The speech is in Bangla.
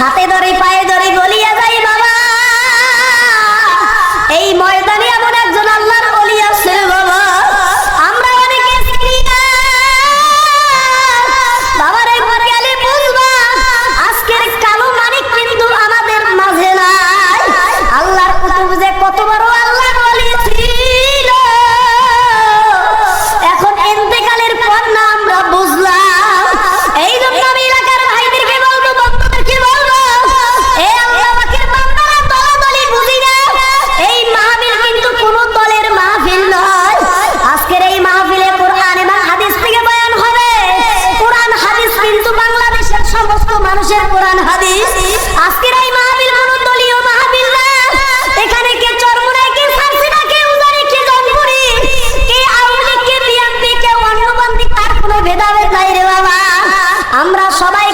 হাতে ধরে পায়ে ধরে বলিয়া যাই বাবা। এই ময় সমস্ত মানুষের কোরআন, হাদিস। আজকের এই মাহবিল মনোদলীয় দলীয় মাহবিল এখানে কে চরমুনায়, কে ফার্সিনা কে উজারে, কে জনপুরি, কে আওয়ামী কে বিএনপি, কে অন্যবন্দি তার কোনো ভেদাভেদ নাই রে বাবা। আমরা সবাই